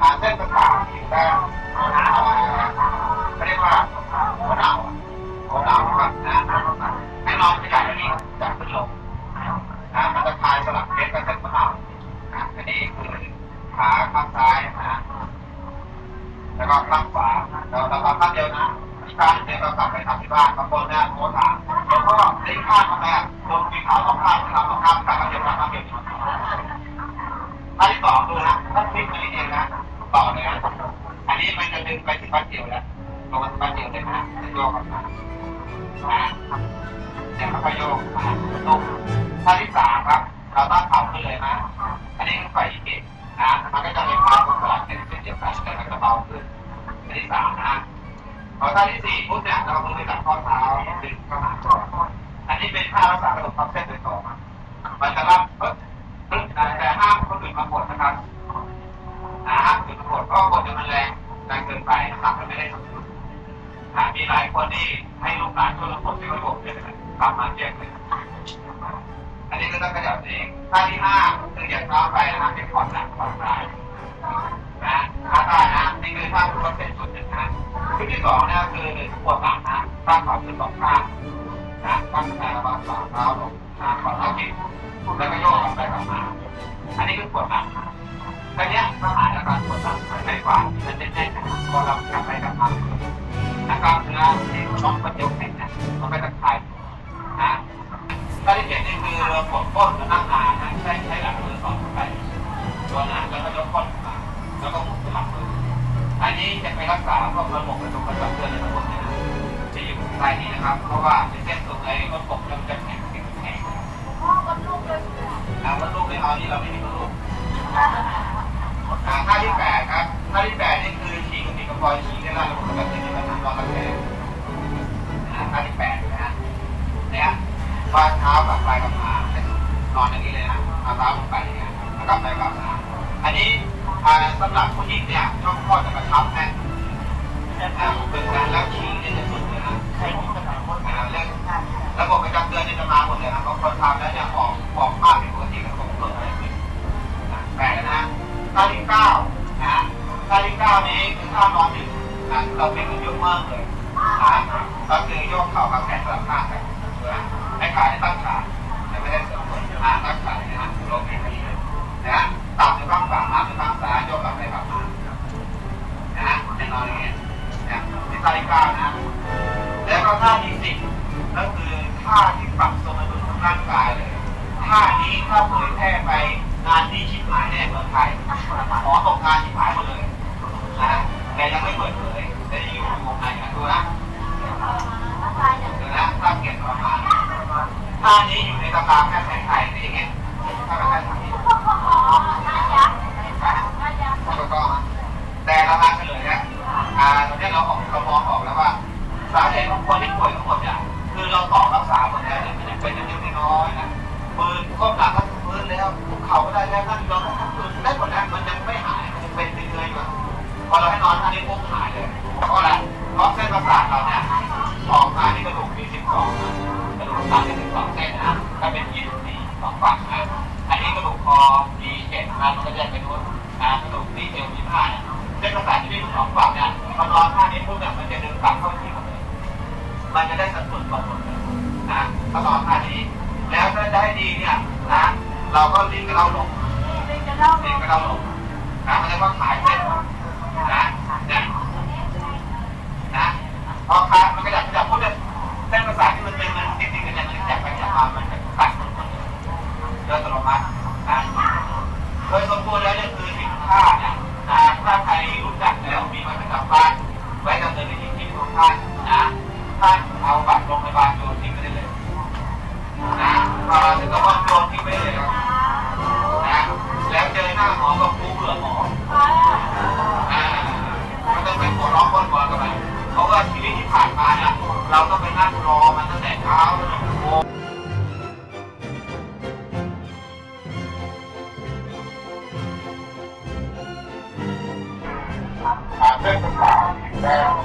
อ่าเส้นประสาทผิวแป้งอ่าเขาเรียกว่าหัวหนาวหัวหนาวครับนะให้น้องขยายอันนี้จากขึ้นลงนะมันจะคลายสลับเพชรกับเส้นประสาทนะอันนี้คือขาข้างซ้ายนะแล้วก็ข้างขวาเราเราทำข้างเดียวนะอีกข้างเดียวเรากลับไปทำที่บ้านบางคนเนี่ยโมถามหลวงพ่อได้ข้างทำไมอะลงมีขาวสองข้างนะครับสองข้างกลับมาเดียวกันข้างเดียวกันท่าที่สองดูนะท่านพลิกมานิดเดียวนะต่อเลยนะอันนี้มันจะดึงไปที่บ้านเดียวแล้วลงมาบ้านเดียวเลยนะโยกออกมานะเนี่ยค่อยๆโยกมาลงท่าที่สามครับ เราตั้งเข่าขึ้นเลยนะ อันนี้คือไฟอีเกตนะมันก็จะเป็นพาร์ทของสลักเป็นเส้นเดียวกันแต่มันจะเบาขึ้นอันที่สามนะพอท่าที่สี่ปุ๊บเนี่ยเรามือไปจับข้อเท้าดึงเข้าหาตัวอันนี้เป็นท่ารักษาระบบความเส้นโดยตรงมันจะรับปึ๊บปึ๊บแต่ห้ามคนอื่นมากดนะครับนะห้ามคนอื่นมากดเพราะกดเนี่ยมันแรงแรงเกินไปนะครับมันไม่ได้สมดุลอะ มีหลายคนที่ให้ลูกหลานช่วยระบบที่ระบบเนี่ยกลับมาเจ็บเลยอันนี้ก็ต้องขยับเองท่าที่ห้าคืออย่าก้าไปนะครับเป็นผ่อนหลังผ่อนซ้ายนะท่าได้นะนี่คือท่าทุกเป็นจุดหนึ่งนะชุดที่สองนี่คือปวดหลังนะตั้งขอบขึ้นสองข้างนะตั้งแต่ระหว่างฝ่าเท้าลงนะขอเท้าจิตแล้วก็โยกกลับไป นี้รักษาพวกระบบกระจกกระจกเตือนในระบบเนี่ยจะอยู่ใต้นี้นะครับ เพราะว่าเป็นเส้นตรงไอ้ก็ปกมันจะแข็งแข็งแข็งพ่อกับลูกเลยแล้วมันลูกไม่เอานี่เราไม่มีลูกอ่าที่แปดครับท่าที่แปดนี่คือฉีกกับมีกระปอยฉีกได้แล้วระบบกระจกที่มันทำรองรับแขนอ่าท่าที่แปดนะฮะเนี่ยวางเท้ากับปลายกับขานอนอย่างนี้เลยนะเอาเท้าลงไปอย่างเงี้ยแล้วก็ปลายกับขาอันนี้สำหรับผู้หญิงเนี่ย การแล้วฉี่เนี่ยจะสุดเลยนะใครที่จะมาคนอ่าเรื่องระบบประจำเดือนเนี่ยจะมาหมดเลยนะบางคนทำแล้วเนี่ยออกออกมากเป็นปกติแล้วก็เกิดอะไรขึ้นะแปลกนะท่าที่เก้านะท่าที่เก้านี้คือท่านอนอยู่นะเราเป็นกันเยอะมากเลยนะก็คือโยกเข่ากับแขนสลับข้างกันนะให้ขาให้ตั้งขาแต่ไม่ได้เสริมผลนะตั้งขาเนี่ยนะ ท่ สันมี12เส้นนะถ้าเป็น24สองฝั่งนะอันนี้กระดูกคอมี7นะมันก็แยกเป็นนู้นนะกระดูกที่เอวมี5เนี่ยเส้นประสาทที่มีสองฝั่งเนี่ยพอนอนท่านี้ปุ๊บเนี่ยมันจะดึงกลับเข้าที่หมดเลยมันจะได้สัดส่วนตรงหมดเลยนะพอนอนท่านี้ แล้วถ้าได้ดีเนี่ยนะ เราก็ลิ้นกระเด้าลงลิ้นกระเด้าลงนะมันจะว่าขายเส้นนะเนี่ยนะพอขามันก็อยากจะพูดเนี่ยเส้นประสาทที่มันเป็นมัน โดยอัตโนมัตินะโดยสมบูรณ์แล้วเนี่ยคือสินค้าเนี่ยนะถ้าใครรู้จักแล้วมีไว้ประจำบ้านไว้ดำเนินในชีวิตของท่านนะท่านเอาบัตรโรงพยาบาลโยนทิ้งไปได้เลยนะพอถึงกับว่าโยนทิ้งไปเลยนะแล้วเจอหน้าหมอก็ปูเบื่อหมออ่าไม่ต้องไปปวร้องปวดหัวกันไปเพราะว่าชีวิตที่ผ่านมาเนี่ยเราต้องไปนั่งรอมันตั้งแต่เช้า ท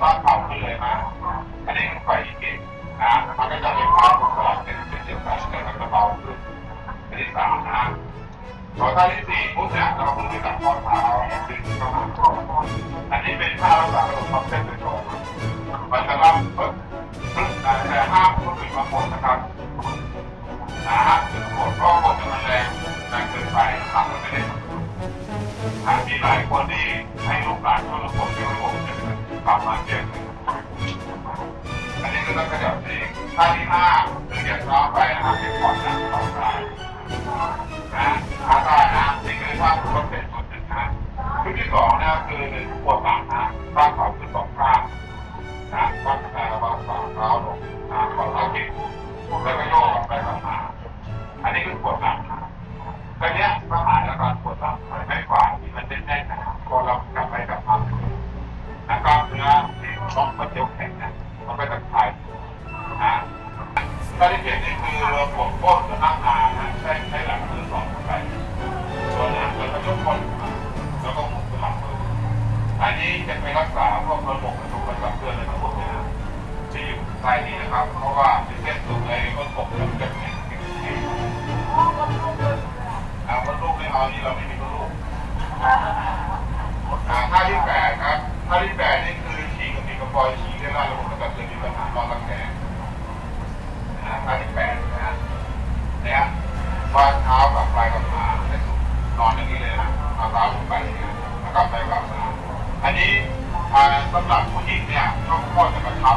Bye-bye. รายนี้นะครับ เพราะว่าเป็นเส้นสุงเลยก็ตกกันเป็นสิบสิบสิวัดลูกไม่เอานี่เราไม่มีวัดลูกอ่าท่าที่แปดครับท่าที่แปดนี่คือฉีกกับมีกระปอยฉีกได้ล่าระบบแล้วก็เกิดมีปัญหาตอนรังแกนะท่าที่แปดนะเนี่ยวางเท้ากับปลายกับขานอนอย่างนี้เลยนะเอาเท้าลงไปแล้วก็ไปกับขาอันนี้สำหรับผู้หญิงเนี่ยต้องข้อจะกระชับ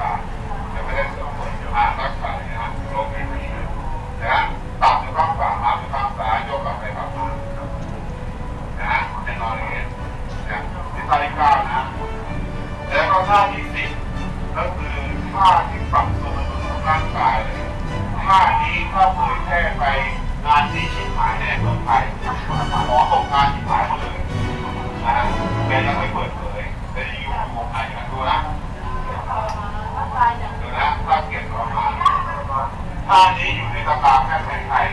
ไปงานที่ชิบหายแน่เมืองไทยหมอตกงานชิบหายหมดเลยนะแต่ยังไม่เปิดเผยแต่ยัอยู่ในวงหนกันดูนะเดี๋ยวนะถ้าเกียรติประมาณท่านี้อยู่ในตำราแพทย์ไทย